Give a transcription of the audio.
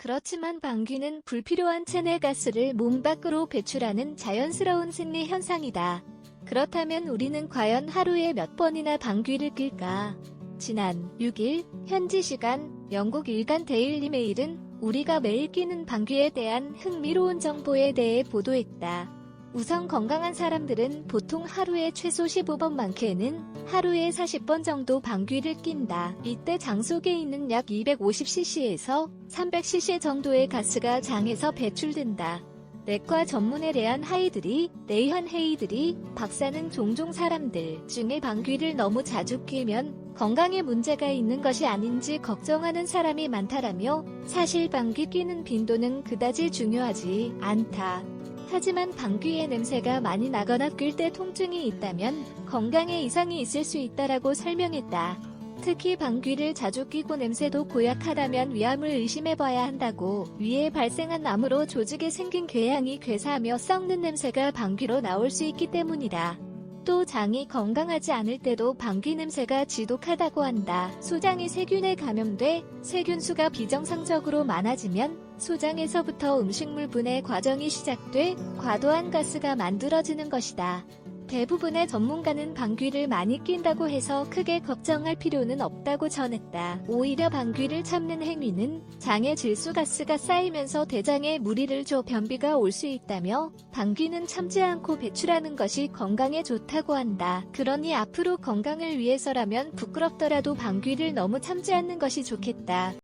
그렇지만 방귀는 불필요한 체내 가스를 몸 밖으로 배출하는 자연스러운 생리 현상이다. 그렇다면 우리는 과연 하루에 몇 번이나 방귀를 낄까? 지난 6일 현지 시간 영국 일간 데일리 메일은 우리가 매일 끼는 방귀에 대한 흥미로운 정보에 대해 보도했다. 우선 건강한 사람들은 보통 하루에 최소 15번 많게는 하루에 40번 정도 방귀를 낀다. 이때 장 속에 있는 약 250cc에서 300cc 정도의 가스가 장에서 배출된다. 내과 전문의 레안 하이들이, 레이한 헤이들이 박사는 종종 사람들 중에 방귀를 너무 자주 끼면 건강에 문제가 있는 것이 아닌지 걱정하는 사람이 많다라며 사실 방귀 끼는 빈도는 그다지 중요하지 않다. 하지만 방귀의 냄새가 많이 나거나 낄때 통증이 있다면 건강에 이상이 있을 수 있다라고 설명했다. 특히 방귀를 자주 끼고 냄새도 고약하다면 위암을 의심해봐야 한다고 위에 발생한 암으로 조직에 생긴 궤양이 괴사하며 썩는 냄새가 방귀로 나올 수 있기 때문이다. 또 장이 건강하지 않을 때도 방귀 냄새가 지독하다고 한다. 소장이 세균에 감염돼 세균 수가 비정상적으로 많아지면 소장에서부터 음식물 분해 과정이 시작돼 과도한 가스가 만들어지는 것이다. 대부분의 전문가는 방귀를 많이 낀다고 해서 크게 걱정할 필요는 없다고 전했다. 오히려 방귀를 참는 행위는 장에 질소가스가 쌓이면서 대장에 무리를 줘 변비가 올 수 있다며 방귀는 참지 않고 배출하는 것이 건강에 좋다고 한다. 그러니 앞으로 건강을 위해서라면 부끄럽더라도 방귀를 너무 참지 않는 것이 좋겠다.